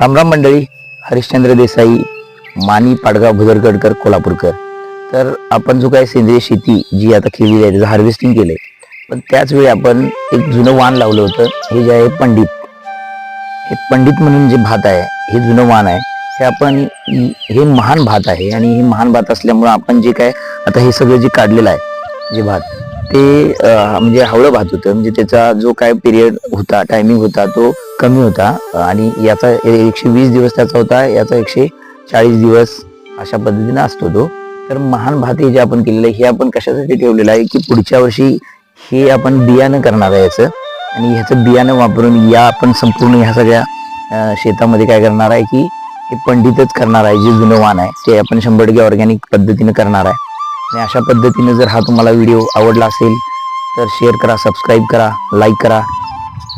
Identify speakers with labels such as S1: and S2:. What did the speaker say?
S1: रामराम मंडळी हरिश्चंद्र देसाई मानी पाडगाव भुदरगडकर कोल्हापूरकर. तर आपण जो काय सेंद्रिय शेती जी आता केलेली आहे त्याचं हार्वेस्टिंग केलंय पण त्याच वेळी आपण एक जुनं वाण लावलं होतं. हे जे आहे पंडित. हे पंडित म्हणून जे भात आहे हे जुनं वाण आहे. हे आपण हे महान भात आहे आणि हे महान भात असल्यामुळं आपण जे काय आता हे सगळं जे काढलेलं आहे जे भात ते म्हणजे हवळं भात होतं. म्हणजे त्याचा जो काय पिरियड होता टायमिंग होता तो कमी होता. आणि याचा एकशे वीस दिवस त्याचा होता याचा एकशे चाळीस दिवस अशा पद्धतीने असतो तो. तर महान भात हे जे आपण केलेलं आहे हे आपण कशासाठी ठेवलेलं आहे की पुढच्या वर्षी हे आपण बियाणं करणार आहे याचं. आणि ह्याचं बियाणं वापरून या आपण संपूर्ण ह्या सगळ्या शेतामध्ये काय करणार आहे की हे पंडितच करणार आहे जे जुनं वाण आहे ते आपण शंभर टक्के ऑर्गॅनिक पद्धतीने करणार आहे. आणि अशा पद्धतीनं जर हा तुम्हाला व्हिडिओ आवडला असेल तर शेअर करा सबस्क्राईब करा लाईक करा.